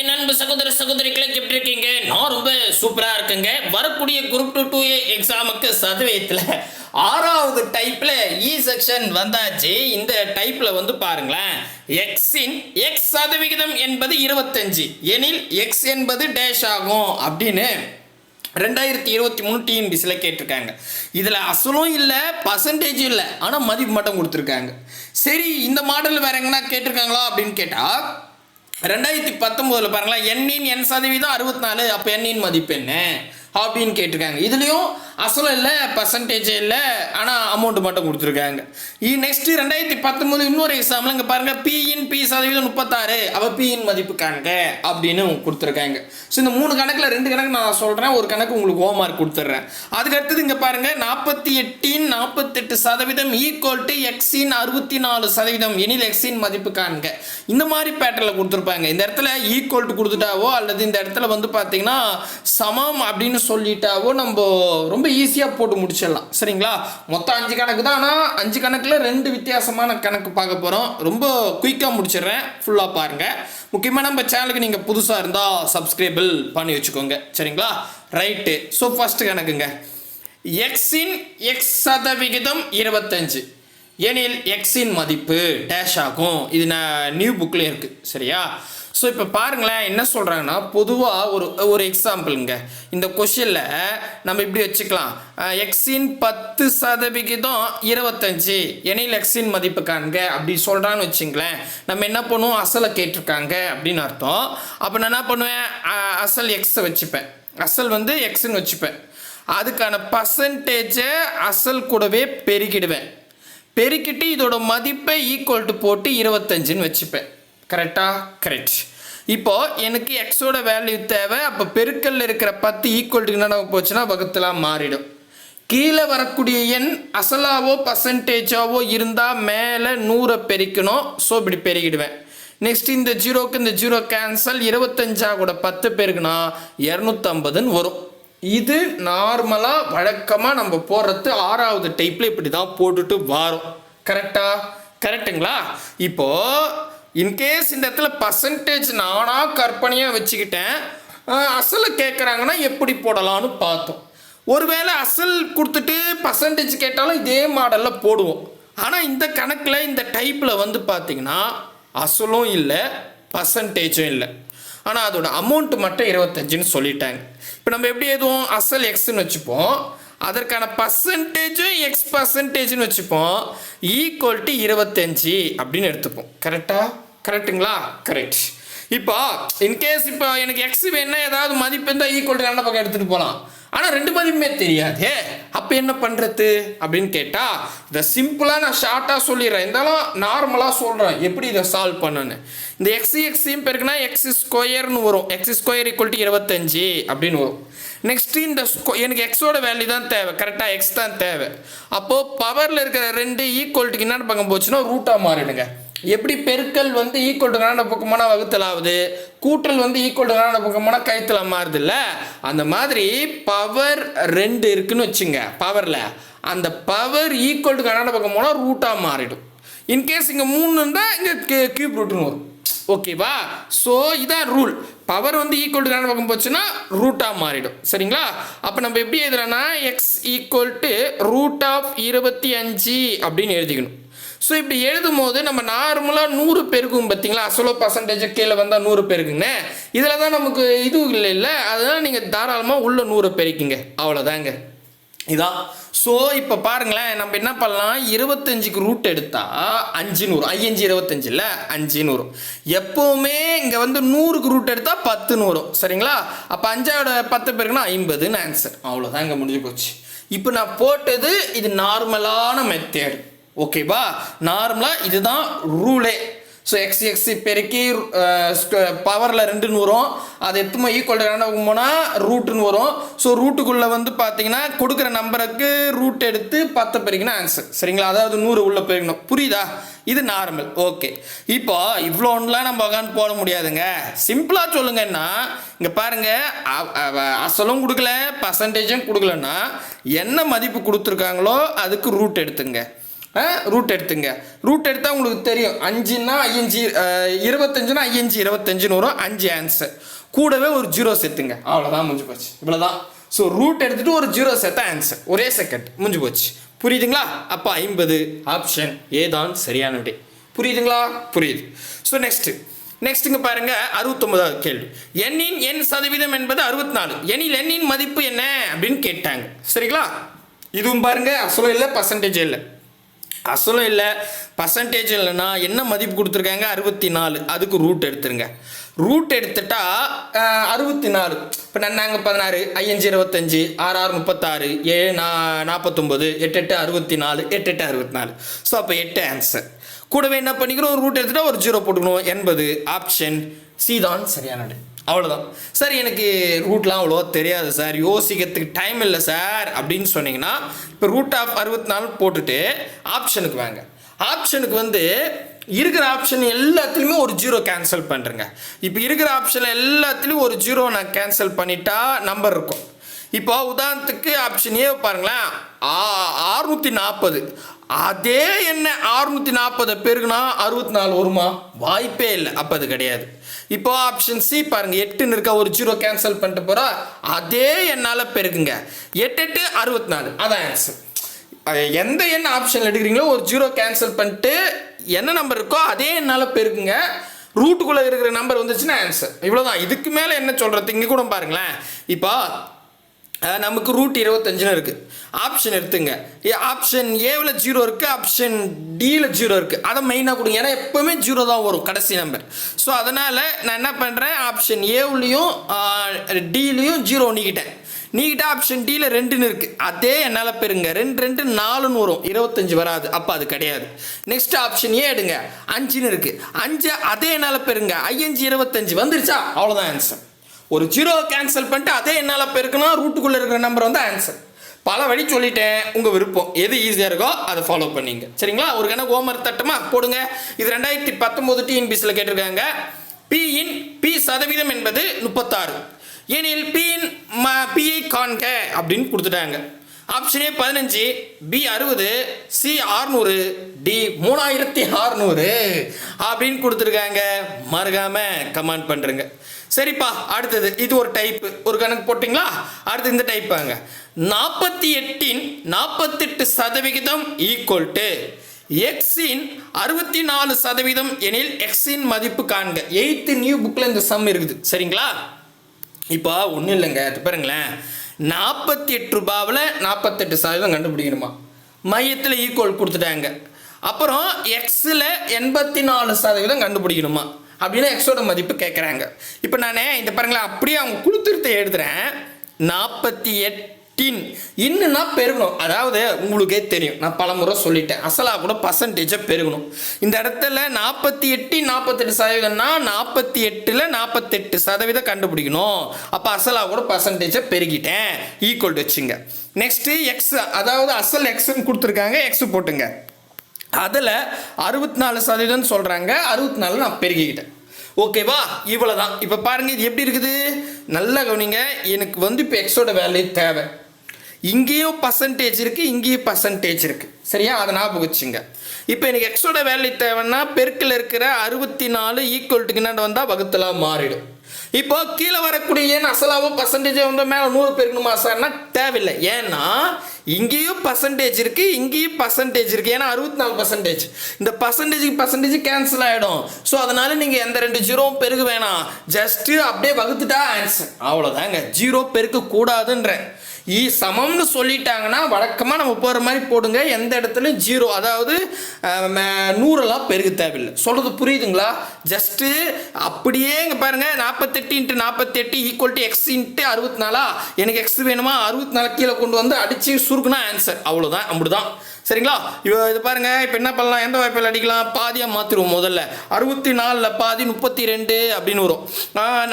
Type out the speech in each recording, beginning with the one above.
என் அன்பு சகோதர சகோதரிகளை எப்படி இருக்கீங்க. நான் ரொம்ப சூப்பரா இருக்குங்க. வரக்கூடிய குரூப் டூ டூ ஏ எக்ஸாமுக்கு சதவீதத்தில் ஆறாவது டைப்ல இ செக்ஷன் வந்தாச்சு. இந்த டைப்ல வந்து பாருங்களேன். எக்ஸின் எக்ஸ் சதவிகிதம் என்பது இருபத்தஞ்சு. எனில் எக்ஸ் என்பது டேஷ் ஆகும் அப்படின்னு ரெண்டாயிரத்தி இருபத்தி மூணு டிஎன்பிசியில் கேட்டிருக்காங்க. இதில் அசலும் இல்லை பர்சன்டேஜும் இல்லை. ஆனால் மதிப்பு மட்டும் கொடுத்துருக்காங்க. சரி இந்த மாடல் வேற எங்கன்னா கேட்டிருக்காங்களா அப்படின்னு கேட்டால் ரெண்டாயிரத்தி பத்தொம்போதில் பாருங்களேன் எண்ணின் என் சதவீதம் அறுபத்தி நாலு அப்போ எண்ணின் மதிப்பு என்ன அப்படின்னு கேட்டிருக்காங்க. இதுலேயும் அசலும் இல்லை பர்சன்டேஜ் இல்லை ஆனால் அமௌண்ட் மட்டும் கொடுத்துருக்காங்க. நெக்ஸ்ட்டு ரெண்டாயிரத்தி பத்தொம்போது இன்னொரு எக்ஸாம்பிள் இங்கே பாருங்கள் பிஇன் பி சதவீதம் முப்பத்தாறு. அவள் பிஇன் மதிப்பு கணக்கு அப்படின்னு கொடுத்துருக்காங்க. ஸோ இந்த மூணு கணக்கில் ரெண்டு கணக்கு நான் சொல்கிறேன் ஒரு கணக்கு உங்களுக்கு ஹோம் மார்க் கொடுத்துட்றேன் அதுக்கு அடுத்தது இங்கே பாருங்கள் நாற்பத்தி எட்டின் நாற்பத்தெட்டு சதவீதம் ஈக்குவல் டு எக்ஸின் அறுபத்தி நாலு சதவீதம். எனில் எக்ஸின் மதிப்பு காண்க இந்த மாதிரி பேட்டர்னில் கொடுத்துருப்பாங்க. இந்த இடத்துல ஈக்குவல் டு கொடுத்துட்டாவோ அல்லது இந்த இடத்துல வந்து பார்த்தீங்கன்னா சமம் அப்படின்னு சொல்லிட்டாவோ நம்ம ரொம்ப ஈஸியாக போட்டு முடிச்சிடலாம். சரிங்களா? மொத்தம் அஞ்சு கணக்கு தான். ஆனால் அஞ்சு கணக்கில் ரெண்டு வித்தியாசமான கணக்கு பார்க்க போகிறோம் ரொம்ப குயிக்காக முடிச்சிடுறேன். ஃபுல்லாக பாருங்கள் முக்கியமாக நம்ம சேனலுக்கு நீங்கள் புதுசாக இருந்தால் சப்ஸ்கிரைபிள் பண்ணி வச்சுக்கோங்க. சரிங்களா? ரைட்டு ஸோ ஃபஸ்ட்டு கணக்குங்க. எக்ஸின் எக்ஸ் சதவிகிதம் இருபத்தஞ்சு. எனில் எக்ஸின் மதிப்பு டேஷ் ஆகும். இது நான் நியூ புக்கில் இருக்குது சரியா? ஸோ இப்போ பாருங்களேன் என்ன சொல்கிறாங்கன்னா பொதுவாக ஒரு ஒரு எக்ஸாம்பிளுங்க இந்த கொஷனில் நம்ம இப்படி வச்சுக்கலாம். எக்ஸின் பத்து சதவிகிதம் இருபத்தஞ்சு. எனில் எக்ஸின் மதிப்பு காண்க அப்படி சொல்கிறான்னு வச்சுங்களேன். நம்ம என்ன பண்ணுவோம்? அசலை கேட்டிருக்காங்க அப்படின்னு அர்த்தம். அப்போ நான் என்ன பண்ணுவேன்? அசல் எக்ஸை வச்சுப்பேன். அசல் வந்து எக்ஸ்ன்னு வச்சுப்பேன். அதுக்கான பர்சன்டேஜை அசல் கூடவே பெருக்கிடுவேன். பெருக்கிட்டு இதோட மதிப்பை ஈக்குவல் டு போட்டு இருபத்தஞ்சுன்னு வச்சுப்பேன். கரெக்டா கரெக்ட் இப்போ எனக்கு எக்ஸோட வேல்யூ தேவை. அப்போ பெருக்கல்ல இருக்கிற பத்து ஈக்குவல்டி என்ன போச்சுன்னா வகுத்தலாம் மாறிடும். கீழே வரக்கூடிய எண் அசலாவோ பர்சன்டேஜாவோ இருந்தால் மேலே நூறை பெருக்கணும். ஸோ இப்படி பெருகிடுவேன். நெக்ஸ்ட் இந்த ஜீரோக்கு இந்த ஜீரோ கேன்சல் இருபத்தஞ்சா கூட பத்து பேருக்குன்னா இரநூத்தம்பதுன்னு வரும். இது நார்மலாக வழக்கமாக நம்ம போடுறது ஆறாவது டைப்பில் இப்படி தான் போட்டுட்டு வரோம். கரெக்டாக கரெக்டுங்களா இப்போது இன்கேஸ் இந்த இடத்துல பர்சன்டேஜ் நானாக கற்பனையாக வச்சுக்கிட்டேன் அசலை கேட்குறாங்கன்னா எப்படி போடலாம்னு பார்த்தோம். ஒருவேளை அசல் கொடுத்துட்டு பர்சன்டேஜ் கேட்டாலும் இதே மாடலில் போடுவோம். ஆனால் இந்த கணக்கில் இந்த டைப்பில் வந்து பார்த்திங்கன்னா அசலும் இல்லை பர்சன்டேஜும் இல்லை. ஆனால் அதோட அமௌண்ட் மட்டும் இருபத்தஞ்சுன்னு சொல்லிட்டாங்க. இப்போ நம்ம எப்படி எதுவும் அசல் எக்ஸ்ன்னு வச்சுப்போம். அதற்கான பர்சன்டேஜும் எக்ஸ் பர்சன்டேஜ்னு வச்சுப்போம். ஈக்குவல் டு இருபத்தஞ்சி அப்படின்னு எடுத்துப்போம். கரெக்டா கரெக்ட்டுங்களா கரெக்ட் இப்போ இன்கேஸ் இப்போ எனக்கு எக்ஸ் வேணா ஏதாவது மதிப்பு இருந்தால் ஈக்குவல் டு நல்ல பக்கம் எடுத்துகிட்டு போகலாம் ஆனால் ரெண்டு மதிப்புமே தெரியாதே. அப்போ என்ன பண்ணுறது அப்படின்னு கேட்டால் இதை சிம்பிளாக நான் ஷார்ட்டாக சொல்லிடுறேன். இருந்தாலும் நார்மலாக சொல்கிறேன் எப்படி இதை சால்வ் பண்ணணும்னு இந்த எக்ஸ் எக்ஸியும் பெருக்குனா எக்ஸ் ஸ்கொயர்னு வரும். எக்ஸ் ஸ்கொயர் ஈக்குவல் டு இருபத்தஞ்சி அப்படின்னு வரும். நெக்ஸ்ட் இந்த ஸ்கொ எனக்கு எக்ஸோட வேல்யூ தான் தேவை. கரெக்டாக எக்ஸ் தான் தேவை. அப்போது பவரில் இருக்கிற ரெண்டு ஈக்குவல்ட்டுக்கு என்னென்னு பக்கம் போச்சுன்னா ரூட்டாக மாறிடுங்க. எப்படி பெருக்கல் வந்து ஈக்குவல் டு கனட பக்கமான வகுத்தல் ஆகுது கூட்டல் வந்து ஈக்குவல் டு கனட பக்கமான கழுத்துல மாறுதுல்ல? அந்த மாதிரி பவர் ரெண்டு இருக்குன்னு வச்சுங்க பவரில் அந்த பவர் ஈக்குவல் டு கனட பக்கம் போனால் ரூட்டாக மாறிடும். இன்கேஸ் இங்கே மூணு இருந்தால் இங்கே கியூப் ரூட்னு வரும். ஓகேவா ஸோ இதான் ரூல் பவர் வந்து ஈக்குவல் டு கனட பக்கம் போச்சுன்னா ரூட்டாக மாறிடும். சரிங்களா? அப்போ நம்ம எப்படி எழுதுறோன்னா X equal to root of இருபத்தி அஞ்சு அப்படின்னு எழுதிக்கணும். ஸோ இப்படி எழுதும் போது நம்ம நார்மலாக நூறு பேருக்கும் பார்த்தீங்களா? அசலோ பர்சன்டேஜ் கீழே வந்தால் நூறு பேருக்குங்கண்ணே இதில் தான் நமக்கு இது இல்லை இல்லை. அதனால் நீங்கள் தாராளமாக உள்ள நூறு பேருக்குங்க. அவ்வளோதாங்க இதான் ஸோ இப்போ பாருங்களேன். நம்ம என்ன பண்ணலாம்? இருபத்தஞ்சுக்கு ரூட் எடுத்தால் அஞ்சு நூறு. ஐயஞ்சு இருபத்தஞ்சு இல்லை? அஞ்சு நூறு. எப்போவுமே இங்கே வந்து நூறுக்கு ரூட் எடுத்தால் பத்து நூறு. சரிங்களா? அப்போ அஞ்சாவோட பத்து பேருக்குன்னா ஐம்பதுன்னு ஆன்சர் அவ்வளோதான் இங்கே முடிஞ்சு போச்சு. இப்போ நான் போட்டது இது நார்மலான மெத்தேடு ஓகேவா நார்மலாக இதுதான் ரூலே ஸோ எக்ஸ் எக்ஸ் பெருக்கி பவரில் ரெண்டுன்னு வரும். அது எத்தனை ஈக்குவல் கணக்கு போனால் ரூட்டுன்னு வரும். ஸோ ரூட்டுக்குள்ளே வந்து பார்த்தீங்கன்னா கொடுக்குற நம்பருக்கு ரூட் எடுத்து பத்து பெருக்கினா ஆன்சர் சரிங்களா? அதாவது நூறு உள்ளே பெருக்கணும். புரியுதா? இது நார்மல் ஓகே இப்போ இவ்வளோன்னுலாம் நம்ம உட்காந்து போட முடியாதுங்க. சிம்பிளாக சொல்லுங்கன்னா இங்கே பாருங்க அசலும் கொடுக்கல பர்சன்டேஜும் கொடுக்கலன்னா என்ன மதிப்பு கொடுத்துருக்காங்களோ அதுக்கு ரூட் எடுத்துங்க. ரூட் எடுத்துங்க. ரூட் எடுத்தால் உங்களுக்கு தெரியும். அஞ்சுன்னா ஐயஞ்சு இருபத்தஞ்சுனா ஐயஞ்சு இருபத்தஞ்சுன்னு வரும் அஞ்சு ஆன்சர் கூடவே ஒரு ஜீரோ சேர்த்துங்க. அவ்வளோதான் முடிஞ்சு போச்சு. இவ்வளோதான் ஸோ ரூட் எடுத்துகிட்டு ஒரு ஜீரோ சேர்த்தா ஆன்சர் ஒரே செகண்ட் முடிஞ்சு போச்சு. புரியுதுங்களா? அப்போ ஐம்பது ஆப்ஷன் ஏதான் சரியான விடை. புரியுதுங்களா? புரியுது. ஸோ நெக்ஸ்ட்டு நெக்ஸ்ட்டுங்க பாருங்க. அறுபத்தொன்பதாவது கேள்வி. எண்ணின் எண் சதவீதம் என்பது அறுபத்தி நாலு எண்ணில் எண்ணின் மதிப்பு என்ன? அப்படின்னு கேட்டாங்க. சரிங்களா? இதுவும் பாருங்க. அசலும் இல்லை பர்சன்டேஜ் இல்லை. அசலும் இல்லை பர்சன்டேஜ் இல்லைன்னா என்ன மதிப்பு கொடுத்துருக்காங்க? அறுபத்தி நாலு அதுக்கு ரூட் எடுத்துருங்க. ரூட் எடுத்துட்டா அறுபத்தி நாலு இப்போ நாங்க பதினாறு ஐயஞ்சு இருபத்தஞ்சு ஆறு ஆறு முப்பத்தாறு ஏழு நா நாற்பத்தொம்போது எட்டு எட்டு அறுபத்தி நாலு எட்டு எட்டு அறுபத்தி நாலு ஸோ அப்போ எட்டு ஆன்சர் கூடவே என்ன பண்ணிக்கிறோம் ஒரு ரூட் எடுத்துட்டா ஒரு ஜீரோ போட்டுக்கணும். எண்பது. ஆப்ஷன் சி தான் சரியானது. அவ்வளோதான் சார் எனக்கு ரூட்லாம் அவ்வளோ தெரியாது சார். யோசிக்கிறதுக்கு டைம் இல்லை சார் அப்படின்னு சொன்னீங்கன்னா இப்போ ரூட் ஆஃப் அறுபத்தி நாலு போட்டுட்டு ஆப்ஷனுக்கு வாங்க. ஆப்ஷனுக்கு வந்து இருக்கிற ஆப்ஷன் எல்லாத்துலேயுமே ஒரு ஜீரோ கேன்சல் பண்ணுறேங்க இப்போ இருக்கிற ஆப்ஷன் எல்லாத்துலேயும் ஒரு ஜீரோ நான் கேன்சல் பண்ணிட்டா நம்பர் இருக்கும். இப்போ உதாரணத்துக்கு ஆப்ஷன் ஏ பாருங்களேன். ஆறுநூற்றி நாற்பது அதே என்ன ஆறுநூற்றி நாற்பது பேருக்குன்னா அறுபத்தி நாலு வருமா? வாய்ப்பே இல்லை. அப்போ அது கிடையாது. இப்போ ஆப்ஷன் சி பாருங்க. எட்டுன்னு இருக்க ஒரு ஜீரோ கேன்சல் பண்ணிட்டு போறா. அதே என்னால் பெருக்குங்க. எட்டு எட்டு அறுபத்தி நாலு அதான் ஆன்சர் எந்த எண் ஆப்ஷன் எடுக்கிறீங்களோ ஒரு ஜீரோ கேன்சல் பண்ணிட்டு என்ன நம்பர் இருக்கோ அதே என்னால் பெருக்குங்க. ரூட்டுக்குள்ளே இருக்கிற நம்பர் வந்துச்சுன்னா ஆன்சர் இவ்வளோதான் இதுக்கு மேலே என்ன சொல்கிறது இங்கே கூட பாருங்களேன். இப்போ நமக்கு ரூட் இருபத்தஞ்சுன்னு இருக்குது ஆப்ஷன் எடுத்துங்க. ஆப்ஷன் ஏவில் ஜீரோ இருக்குது ஆப்ஷன் டியில் ஜீரோ இருக்குது அதை மெயினாக கொடுங்க. ஏன்னா எப்போவுமே ஜீரோ தான் வரும் கடைசி நம்பர் ஸோ அதனால் நான் என்ன பண்ணுறேன் ஆப்ஷன் ஏவுலேயும் டிலையும் ஜீரோ நீக்கிட்டேன். நீக்கிட்ட ஆப்ஷன் டியில் ரெண்டுன்னு இருக்குது அதே என்னால் பெறுங்க. ரெண்டு ரெண்டு நாலுன்னு வரும். இருபத்தஞ்சு வராது. அப்போ அது கிடையாது. நெக்ஸ்ட் ஆப்ஷன் ஏ எடுங்க. அஞ்சுன்னு இருக்குது அஞ்சு அதே என்னால் பெறுங்க. ஐயஞ்சு இருபத்தஞ்சு. வந்துருச்சா? அவ்வளோதான் ஆன்சர் ஒரு ஜீரோ கேன்சல் பண்ணிட்டு அதே என்னால் பெருக்கணும் ரூட்டுக்குள்ளே இருக்கிற நம்பர் வந்து ஆன்சர் பல வழி சொல்லிட்டேன் உங்கள் விருப்பம். எது ஈஸியாக இருக்கோ அதை ஃபாலோ பண்ணிங்க. சரிங்களா? ஒரு கணக்கு ஹோம்ஒர்க் தட்டுமா? போடுங்க. இது ரெண்டாயிரத்தி பத்தொம்போது டிஎன்பிசியில் கேட்டிருக்காங்க. பிஇன் பி சதவீதம் என்பது முப்பத்தாறு. ஏனில் பியின் ம பிஐ காண்க அப்படின்னு கொடுத்துட்டாங்க. ஆப்ஷன் ஏ பதினஞ்சு பி அறுபது சி ஆறுநூறு டி மூணாயிரத்தி ஆறுநூறு அப்படின்னு கொடுத்துருக்காங்க. மறக்காம கமெண்ட் பண்ணுறேங்க சரிப்பா அடுத்தது. இது ஒரு டைப்பு ஒரு கணக்கு போட்டிங்களா? அடுத்து இந்த டைப் வாங்க. நாற்பத்தி எட்டின் நாற்பத்தெட்டு சதவிகிதம் ஈக்குவல் டு எக்ஸின் அறுபத்தி நாலு சதவீதம் எனில் எக்ஸின் மதிப்பு காண்க. எயித்து நியூ புக்கில் இந்த சம் இருக்குது. சரிங்களா? இப்போ ஒன்றும் இல்லைங்க. அது பாருங்களேன். நாற்பத்தி எட்டு ரூபாவில் நாற்பத்தெட்டு சதவீதம் கண்டுபிடிக்கணுமா? மையத்தில் ஈக்குவல் கொடுத்துட்டாங்க. அப்புறம் எக்ஸில் எண்பத்தி நாலு சதவீதம் கண்டுபிடிக்கணுமா? அப்படின்னு எக்ஸோட மதிப்பு கேட்குறாங்க இப்போ நான் இந்த பாருங்களேன் அப்படியே அவங்க கொடுத்துருத்த எழுதுறேன். நாற்பத்தி எட்டின் இன்னுன்னா பெருகணும். அதாவது உங்களுக்கே தெரியும் நான் பல முறை சொல்லிட்டேன். அசலாக கூட பர்சன்டேஜை பெருகணும். இந்த இடத்துல நாற்பத்தி எட்டு நாற்பத்தெட்டு சதவீதம்னா நாற்பத்தி எட்டில் நாற்பத்தெட்டு சதவீதம் கண்டுபிடிக்கணும். அப்போ அசலாக கூட பர்சன்டேஜை பெருகிட்டேன். ஈக்குவல் வச்சுங்க. நெக்ஸ்ட்டு எக்ஸ் அதாவது அசல் எக்ஸ்ன்னு கொடுத்துருக்காங்க எக்ஸ் போட்டுங்க. அதில் அறுபத்தி நாலு சதவீதம் சொல்கிறாங்க அறுபத்தி நாலு நான் பெருகிக்கிட்டேன். ஓகேவா? இவ்வளோ தான் இப்போ பாருங்கள் இது எப்படி இருக்குது? நல்லா கவனிங்க. எனக்கு வந்து இப்போ எக்ஸோட வேல்யூ தேவை. இங்கேயும் பர்சன்டேஜ் இருக்குது இங்கேயும் பர்சன்டேஜ் இருக்குது சரியா? அதை ஞாபகம் வச்சுங்க. இப்போ எனக்கு எக்ஸோட வேல்யூ தேவைன்னா பெருக்கில் இருக்கிற அறுபத்தி நாலு ஈக்குவல்ட்டுக்கு என்ன வந்தால் வகுத்தலாக மாறிடும். இப்போ கீழே வரக்கூடிய ஏன் அசலாவோ பர்சன்டேஜ் வந்து மேலே நூறு பெருக்கணுமா சார்னா தேவையில்லை. ஏன்னா இங்கேயும் பர்சன்டேஜ் இருக்கு இங்கேயும் பர்சன்டேஜ் இருக்கு. ஏன்னா அறுபத்தி நாலு பர்சன்டேஜ் இந்த பர்சன்டேஜுக்கு பர்சன்டேஜ் கேன்சல் ஆகிடும் ஸோ அதனால நீங்கள் எந்த ரெண்டு ஜீரோவும் பெருக வேணாம். ஜஸ்ட் அப்படியே வகுத்துட்டா ஆன்சர் அவ்வளோதாங்க ஜீரோ பெருக்க கூடாதுன்றேன் ஈ சமம்னு சொல்லிட்டாங்கன்னா வழக்கமாக நம்ம போகிற மாதிரி போடுங்க. எந்த இடத்துலையும் ஜீரோ. அதாவது நூறெல்லாம் பெருக தேவையில்லை. சொல்கிறது புரியுதுங்களா? ஜஸ்ட்டு அப்படியே இங்கே பாருங்கள் நாற்பத்தெட்டு இன்ட்டு நாற்பத்தெட்டு ஈக்குவல் டு எக்ஸ் இன்ட்டு அறுபத்தி நாலா எனக்கு எக்ஸ் வேணுமா? அறுபத்தி நாலு கீழே கொண்டு வந்து அடித்து சுருக்குனா ஆன்சர் அவ்வளோதான் அப்படிதான். சரிங்களா? இப்போ இது பாருங்க இப்போ என்ன பண்ணலாம்? எந்த வாய்ப்பில் அடிக்கலாம்? பாதியாக மாற்றிடுவோம் முதல்ல. அறுபத்தி நாலில் பாதி முப்பத்தி ரெண்டு அப்படின்னு வரும்.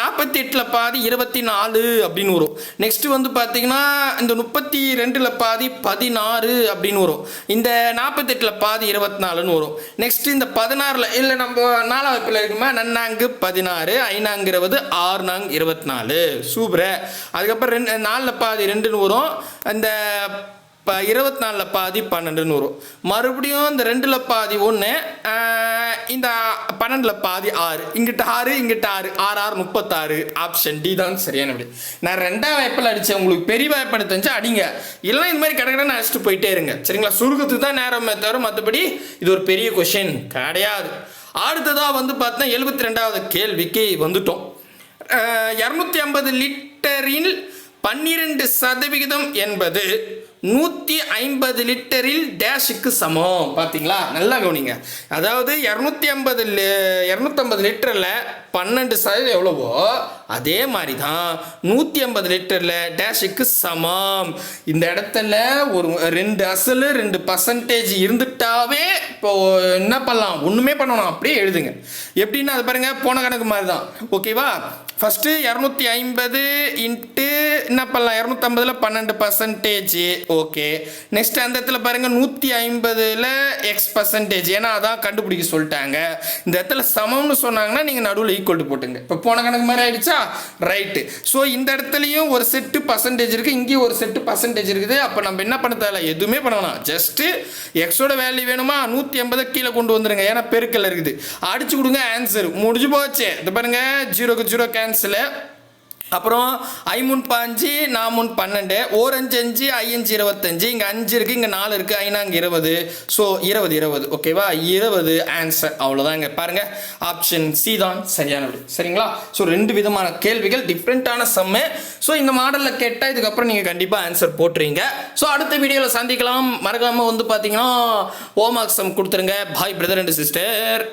நாற்பத்தி எட்டில் பாதி இருபத்தி நாலு அப்படின்னு வரும். நெக்ஸ்ட்டு வந்து பார்த்தீங்கன்னா இந்த முப்பத்தி ரெண்டில் பாதி பதினாறு அப்படின்னு வரும். இந்த நாற்பத்தெட்டில் பாதி இருபத்தி நாலுன்னு வரும். நெக்ஸ்ட் இந்த பதினாறில் இல்லை நம்ம நாலாம் வாய்ப்பில் இருக்குமா? நன்னாங்கு பதினாறு ஐநாங்கு இருபது ஆறு நாங்கு இருபத்தி நாலு சூப்பர். அதுக்கப்புறம் ரெண்டு நாலில் பாதி ரெண்டுன்னு வரும். இந்த இப்போ இருபத்தி நாலில் பாதி பன்னெண்டுன்னு வரும். மறுபடியும் இந்த ரெண்டில் பாதி ஒன்று இந்த பன்னெண்டில் பாதி ஆறு. இங்கிட்ட ஆறு இங்கிட்ட ஆறு. ஆறு ஆறு முப்பத்தாறு. ஆப்ஷன் டி தான் சரியான விட நான் ரெண்டாம் வாய்ப்பில் அடித்தேன் உங்களுக்கு பெரிய வாய்ப்பு எடுத்துச்சு அடிங்க. இல்லைன்னா இந்த மாதிரி கடற்கடன்னு அடிச்சுட்டு போயிட்டே இருங்க. சரிங்களா? சுருக்கத்துக்கு தான் நேரமே தவிர மற்றபடி இது ஒரு பெரிய கொஷின் கிடையாது. அடுத்ததாக வந்து பார்த்தா எழுபத்தி ரெண்டாவது கேள்விக்கு வந்துட்டோம். இரநூத்தி ஐம்பது லிட்டரில் பன்னிரெண்டு சதவிகிதம் என்பது நூற்றி ஐம்பது லிட்டரில் டேஷுக்கு சமம். பார்த்தீங்களா நல்லா கவனிங்க. அதாவது இரநூத்தி ஐம்பது இரநூத்தம்பது லிட்டரில் பன்னெண்டு சதவீதம் எவ்வளவோ? அதே மாதிரி தான் நூற்றி ஐம்பது லிட்டரில் டேஷுக்கு சமம். இந்த இடத்துல ஒரு ரெண்டு அசல் ரெண்டு பர்சன்டேஜ் இருந்துட்டாவே இப்போ என்ன பண்ணலாம்? ஒன்றுமே பண்ணணும். அப்படியே எழுதுங்க. எப்படின்னா அது பாருங்கள் போன கணக்கு மாதிரி தான் ஓகேவா? ஃபஸ்ட்டு இரநூத்தி ஐம்பது இன்ட்டு என்ன பண்ணலாம்? இரநூத்தம்பதில் பன்னெண்டு பர்சன்டேஜ் ஓகே நெக்ஸ்ட் அந்த இடத்துல பாருங்கள் நூற்றி ஐம்பதில் எக்ஸ் பர்சன்டேஜ் ஏன்னா அதான் கண்டுபிடிக்க சொல்லிட்டாங்க. இந்த இடத்துல சமம்னு சொன்னாங்கன்னா நீங்கள் நடுவில் ஈக்குவல் போட்டுங்க. இப்போ போன கணக்கு மாதிரி ஆயிடுச்சா? ரைட்டு ஸோ இந்த இடத்துலையும் ஒரு செட்டு பர்சன்டேஜ் இருக்குது இங்கேயும் ஒரு செட்டு பர்சன்டேஜ் இருக்குது. அப்போ நம்ம என்ன பண்ண தேவை எதுவுமே பண்ணலாம். ஜஸ்ட்டு எக்ஸோட வேல்யூ வேணுமா? நூற்றி ஐம்பதை கீழே கொண்டு வந்துருங்க. ஏன்னா பெருக்கல் இருக்குது. அடிச்சு கொடுங்க ஆன்சர் முடிஞ்சு போச்சு. இது பாருங்க ஜீரோக்கு ஜீரோ கேன்சலு அப்புறம் ஐமுன் பாஞ்சு நாமுன் பன்னெண்டு ஓரஞ்சு அஞ்சு ஐயஞ்சு இருபத்தஞ்சு இங்கே அஞ்சு இருக்குது இங்கே நாலு இருக்குது ஐநாங்க இருபது. ஸோ இருபது இருபது ஓகேவா இருபது ஆன்சர் அவ்வளோதான் இங்கே பாருங்கள் ஆப்ஷன் சி தான் சரியான விடை. சரிங்களா? ஸோ ரெண்டு விதமான கேள்விகள் டிஃப்ரெண்ட்டான சம்மு ஸோ இந்த மாடலில் கேட்டால் இதுக்கப்புறம் நீங்கள் கண்டிப்பாக ஆன்சர் போட்டுறீங்க ஸோ அடுத்த வீடியோவில் சந்திக்கலாம். மறக்காமல் வந்து பார்த்தீங்கன்னா ஹோம் ஒர்க் சம் கொடுத்துருங்க. பாய் பிரதர் அண்ட் சிஸ்டர்